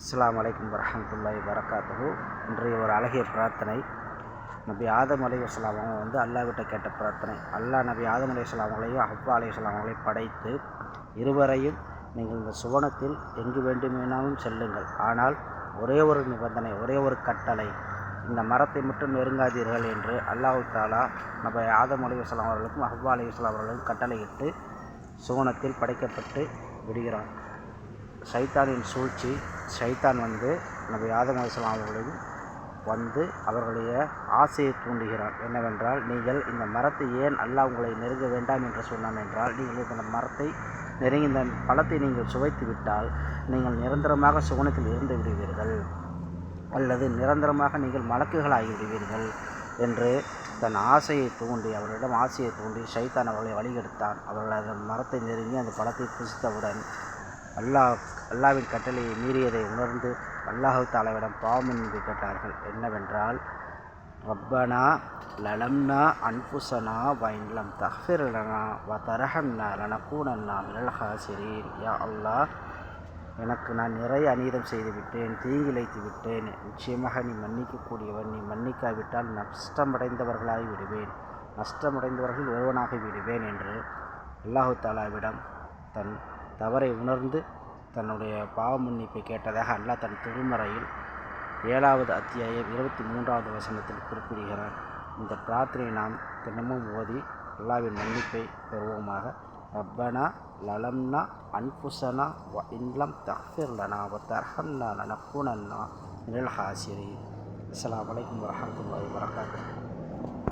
அஸ்லாம் வலைக்கம் வரமத்துல்லாய் வரகாத்துஹு. இன்றைய ஒரு அழகிய பிரார்த்தனை. நபி ஆதம் அலி வஸ்லாம் அவங்க வந்து அல்லாவிட்ட கேட்ட பிரார்த்தனை. அல்லாஹ் நபி ஆதம் அலி வஸ்லாம் அவங்களையும் அலி வஸ்லாம் படைத்து இருவரையும் நீங்கள் இந்த சுவனத்தில் எங்கு வேண்டுமானாலும் செல்லுங்கள். ஆனால் ஒரே ஒரு நிபந்தனை ஒரே ஒரு கட்டளை. இந்த மரத்தை மட்டும் நெருங்காதீர்கள் என்று அல்லாஹு தாலா நம்ம ஆதம் அலி வஸ்லாம் அவர்களுக்கும் ஹவ்வா அலி வஸ்லாம் அவர்களுக்கும் கட்டளையிட்டு சுவனத்தில் படைக்கப்பட்டு விடுகிறான். சைத்தானின் சூழ்ச்சி சைத்தான் வந்து நபி ஆதம் அலிஸ்லாம் அவர்களையும் வந்து அவர்களுடைய ஆசையை தூண்டுகிறான் என்னவென்றால் நீங்கள் இந்த மரத்தை ஏன் அல்லாஹ் உங்களை நெருங்க வேண்டாம் என்று சொன்னான் என்றால் நீங்கள் இந்த மரத்தை நெருங்கி இந்த பழத்தை நீங்கள் சுவைத்து விட்டால் நீங்கள் நிரந்தரமாக சுகுணத்தில் இருந்து விடுவீர்கள். அல்லது நிரந்தரமாக நீங்கள் மலக்குகளாகி விடுவீர்கள் என்று தன் ஆசையை தூண்டி அவர்களிடம் ஆசையை தூண்டி ஷைத்தான் அவர்களை வழிகெடுத்தான். அவர்கள் அந்த மரத்தை நெருங்கி அந்த பழத்தை புசித்தவுடன் அல்லாஹ் அல்லாவின் கட்டளையை மீறியதை உணர்ந்து அல்லாஹு தாலாவிடம் பாவமன்னிப்பு கேட்டார்கள். என்னவென்றால் ரப்பனா லலம்னா அன்புசனா வைன்லம் தஹ்ஃபிர்லனா வ தரஹம்னா லனக்கூனன்னா மினல் ஹாசிரீன். யா அல்லாஹ் எனக்கு நான் நிறைய அநீதம் செய்து விட்டேன் தீங்கிழைத்து விட்டேன். நிச்சயமாக நீ மன்னிக்கக்கூடியவன். நீ மன்னிக்காவிட்டால் நஷ்டமடைந்தவர்களாகி விடுவேன். நஷ்டமடைந்தவர்கள் ஒருவனாகி விடுவேன் என்று அல்லாஹு தாலாவிடம் தன் தவறை உணர்ந்து தன்னுடைய பாவ மன்னிப்பை கேட்டதாக அல்லாஹ் தன் திருமறையில் ஏழாவது அத்தியாயம் இருபத்தி மூன்றாவது வசனத்தில் குறிப்பிடுகிறார் இந்த பிரார்த்தனை நாம் தினமும் ஓதி அல்லாவின் மன்னிப்பை பெறுவோமாக. ரப்பனா லலம்னா அன்புசனா வ இன்லம் தஹ்ஃபிர்லனா வ தர்ஹம்னா லனக்கூனன்னா நிழல் ஹாசிரி அஸ்லாம் வலைக்கம் வரஹமத்துல்லாஹி வரகாத்து